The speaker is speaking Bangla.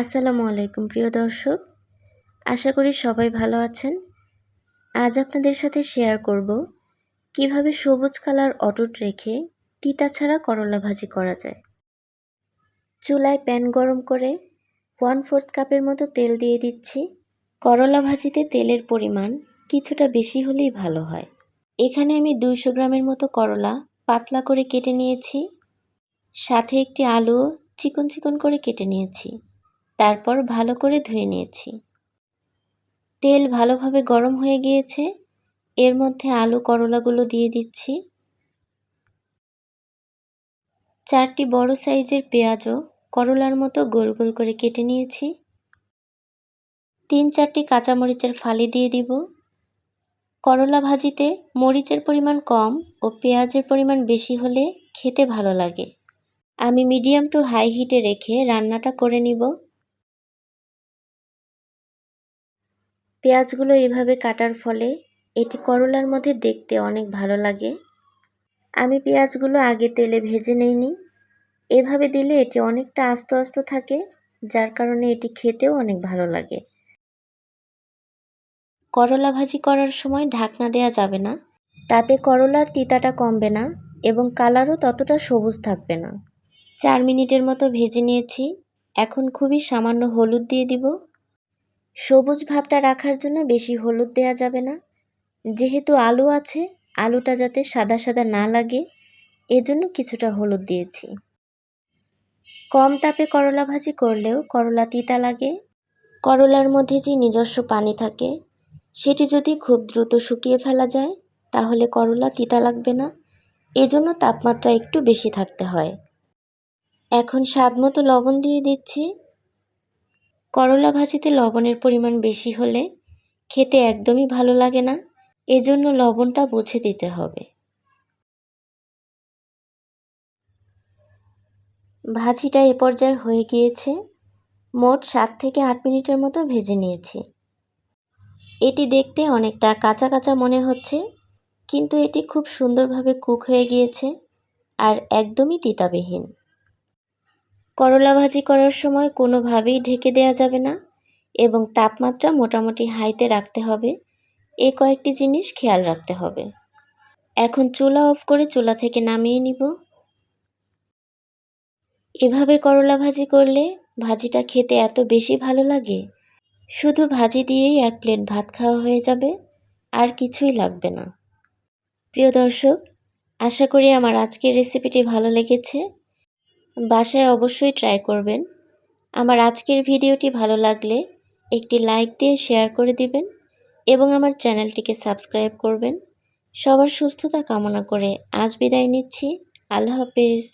আসসালামু আলাইকুম, প্রিয় দর্শক। আশা করি সবাই ভালো আছেন। আজ আপনাদের সাথে শেয়ার করব কীভাবে সবুজ কালার অটুট রেখে তিতা ছাড়া করলা ভাজি করা যায়। চুলায় প্যান গরম করে ওয়ান ফোর্থ কাপের মতো তেল দিয়ে দিচ্ছি। করলা ভাজিতে তেলের পরিমাণ কিছুটা বেশি হলেই ভালো হয়। এখানে আমি দুইশো গ্রামের মতো করলা পাতলা করে কেটে নিয়েছি। সাথে একটি আলু চিকন চিকন করে কেটে নিয়েছি। তারপর ভালো করে ধুয়ে নিয়েছি। তেল ভালোভাবে গরম হয়ে গিয়েছে। এর মধ্যে আলু করলাগুলো দিয়ে দিচ্ছি। চারটি বড় সাইজের পেঁয়াজও করলার মতো গোল গোল করে কেটে নিয়েছি। তিন চারটি কাঁচামরিচের ফালি দিয়ে দিব। করলা ভাজিতে মরিচের পরিমাণ কম ও পেঁয়াজের পরিমাণ বেশি হলে খেতে ভালো লাগে। আমি মিডিয়াম টু হাই হিটে রেখে রান্নাটা করে নিব। পেঁয়াজগুলো এভাবে কাটার ফলে এটি করলার মধ্যে দেখতে অনেক ভালো লাগে। আমি পেঁয়াজগুলো আগে তেলে ভেজে নেইনি। এভাবে দিলে এটি অনেকটা আস্ত আস্ত থাকে, যার কারণে এটি খেতেও অনেক ভালো লাগে। করলা ভাজি করার সময় ঢাকনা দেওয়া যাবে না। তাতে করলার তিতাটা কমবে না এবং কালারও ততটা সবুজ থাকবে না। চার মিনিটের মতো ভেজে নিয়েছি। এখন খুবই সামান্য হলুদ দিয়ে দিব। সবুজ ভাবটা রাখার জন্য বেশি হলুদ দেওয়া যাবে না। যেহেতু আলু আছে, আলুটা যাতে সাদা সাদা না লাগে, এজন্য কিছুটা হলুদ দিয়েছি। কম তাপে করলা ভাজি করলেও করলা তিতা লাগে। করলার মধ্যে যে নিজস্ব পানি থাকে, সেটি যদি খুব দ্রুত শুকিয়ে ফেলা যায়, তাহলে করলা তিতা লাগবে না। এজন্য তাপমাত্রা একটু বেশি থাকতে হয়। এখন স্বাদ মতো লবণ দিয়ে দিচ্ছি। করলা ভাজিতে লবণের পরিমাণ বেশি হলে খেতে একদমই ভালো লাগে না। এজন্য লবণটা বুঝে দিতে হবে। ভাজিটা এ পর্যায়ে হয়ে গিয়েছে। মোট সাত থেকে আট মিনিটের মতো ভেজে নিয়েছি। এটি দেখতে অনেকটা কাঁচা কাঁচা মনে হচ্ছে, কিন্তু এটি খুব সুন্দরভাবে কুক হয়ে গিয়েছে আর একদমই তিতাবিহীন। করলা ভাজি করার সময় কোনোভাবেই ঢেকে দেওয়া যাবে না এবং তাপমাত্রা মোটামুটি হাইতে রাখতে হবে। এ কয়েকটি জিনিস খেয়াল রাখতে হবে। এখন চুলা অফ করে চুলা থেকে নামিয়ে নিব। এভাবে করলা ভাজি করলে ভাজিটা খেতে এত বেশি ভালো লাগে, শুধু ভাজি দিয়েই এক প্লেট ভাত খাওয়া হয়ে যাবে, আর কিছুই লাগবে না। প্রিয় দর্শক, আশা করি আমার আজকের রেসিপিটি ভালো লেগেছে। বাসায় অবশ্যই ট্রাই করবেন। আমার আজকের ভিডিওটি ভালো লাগলে একটি লাইক দিয়ে শেয়ার করে দিবেন এবং আমার চ্যানেলটিকে সাবস্ক্রাইব করবেন। সবার সুস্থতা কামনা করে আজ বিদায় নিচ্ছি। আল্লাহ হাফিজ।